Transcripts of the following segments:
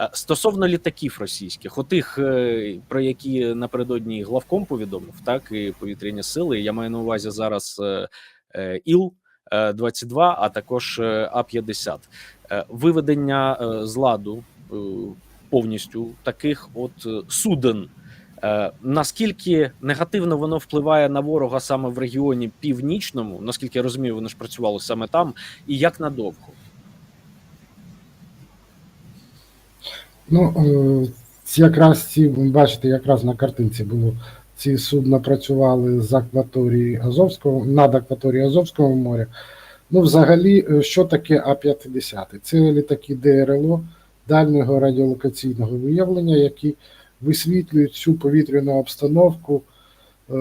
Е, Стосовно літаків російських, отих, е, про які напередодні главком повідомив, так і повітряні сили. Я маю на увазі зараз е, іл 22 а також А-50. Е, Виведення з ладу повністю таких от суден. Наскільки негативно воно впливає на ворога саме в регіоні північному, наскільки я розумію, воно ж працювало саме там, і як надовго? Ну, е, якраз ці, бачите, якраз на картинці було. Ці судна працювали з акваторії Азовського, над акваторією Азовського моря. Ну, взагалі, е, що таке А-50? Це літаки ДРЛО дальнього радіолокаційного виявлення, які висвітлюють всю повітряну обстановку е,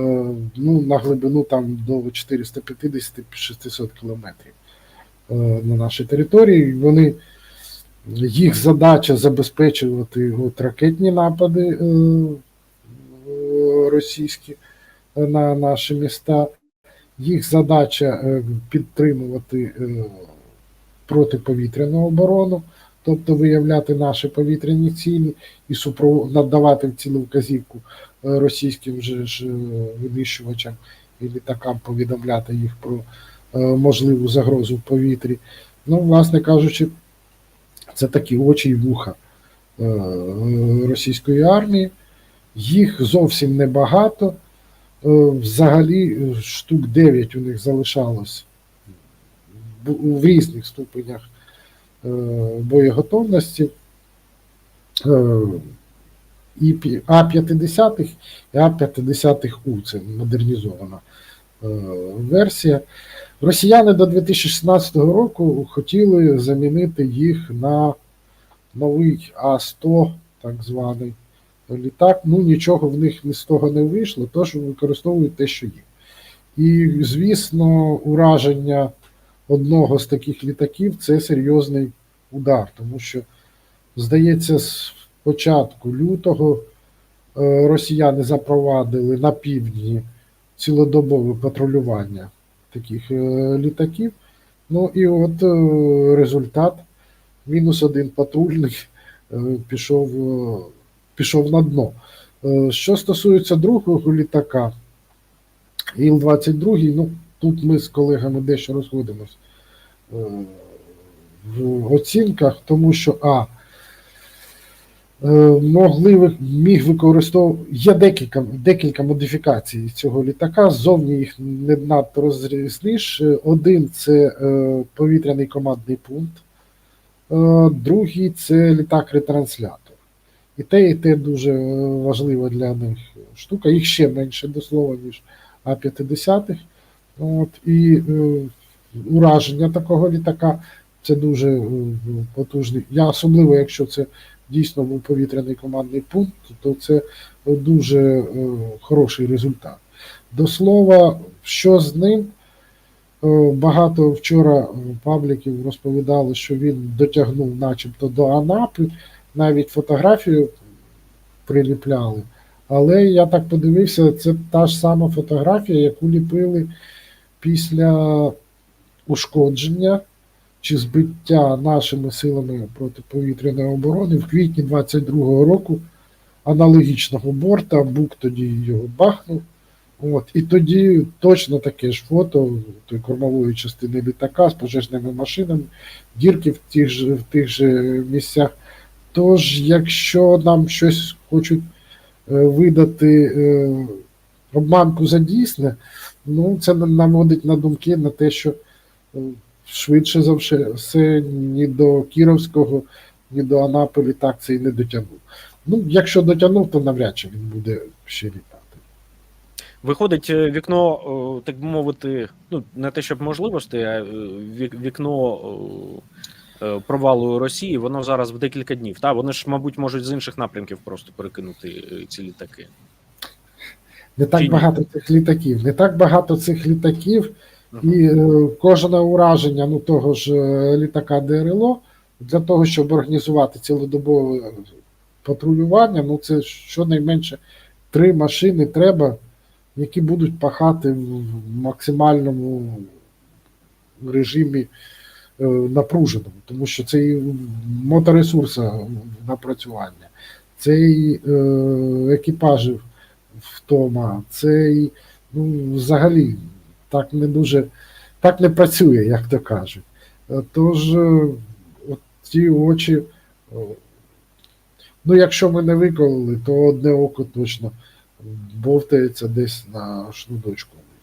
ну, на глибину там до 450-600 кілометрів на нашій території. Вони їх задача забезпечувати от, ракетні напади е, е, російські на наші міста. Їх задача е, підтримувати е, протиповітряну оборону, тобто виявляти наші повітряні цілі і супро- надавати цілу вказівку е, російським же ж е, винищувачам і літакам, повідомляти їх про е, можливу загрозу в повітрі. Ну, власне кажучи, це такі очі і вуха е, російської армії. Їх зовсім небагато. Е, Взагалі е, штук 9 у них залишалось в різних ступенях боєготовності. І А-50 і А-50У це модернізована версія. Росіяни до 2016 року хотіли замінити їх на новий А-100, так званий літак. Ну, нічого в них з того не вийшло, тож використовують те, що є. І, звісно, ураження одного з таких літаків це серйозний удар, тому що, здається, з початку лютого е, росіяни запровадили на півдні цілодобове патрулювання таких е, літаків. Ну і от е, результат: мінус один патрульний е, пішов, пішов на дно. Що стосується другого літака, Іл-22, ну тут ми з колегами дещо розходимось в оцінках, тому що А. е, Могли міг використовувати. Є декілька, декілька модифікацій цього літака. Ззовні їх не надто розрізниш. Один це е, повітряний командний пункт, е, другий це літак-ретранслятор. І те, і те дуже важлива для них штука. Їх ще менше до слова, ніж А-50. От, і ураження такого літака це дуже е, потужний. Я особливо, якщо це дійсно був повітряний командний пункт, то це дуже е, хороший результат. До слова, що з ним? Е, Багато вчора е, пабліків розповідали, що він дотягнув начебто до Анапи, навіть фотографію приліпляли. Але я так подивився, це та ж сама фотографія, яку ліпили після ушкодження чи збиття нашими силами протиповітряної оборони в квітні 22-го року аналогічного борта. Бук тоді його бахнув. От, і тоді точно таке ж фото тої кормової частини літака з пожежними машинами, дірки в тих же, в тих же місцях. Тож, якщо нам щось хочуть е, видати е, обманку за дійсне, ну це наводить на думки на те, що е, швидше за все ні до Кіровського, ні до Анапи літак цей не дотягнув. Ну, якщо дотягнув, то навряд чи він буде ще літати. Виходить е, вікно, так би мовити, ну не те, щоб можливостей, а е, вікно е, провалу Росії, воно зараз в декілька днів. Та вони ж, мабуть, можуть з інших напрямків просто перекинути ці літаки. Не Чи так ні? багато цих літаків, не так багато цих літаків. І е, кожне ураження ну, того ж е, літака ДРЛО для того, щоб організувати цілодобове патрулювання, ну це щонайменше три машини треба, які будуть пахати в максимальному режимі е, напруженому, тому що це і моторесурса напрацювання, це і екіпажів втома, це і ну, взагалі так не дуже так не працює, як то кажуть. Е, Тож е, от ті очі, е, ну якщо ми не виколили, то одне око точно бовтається десь на шнурочку.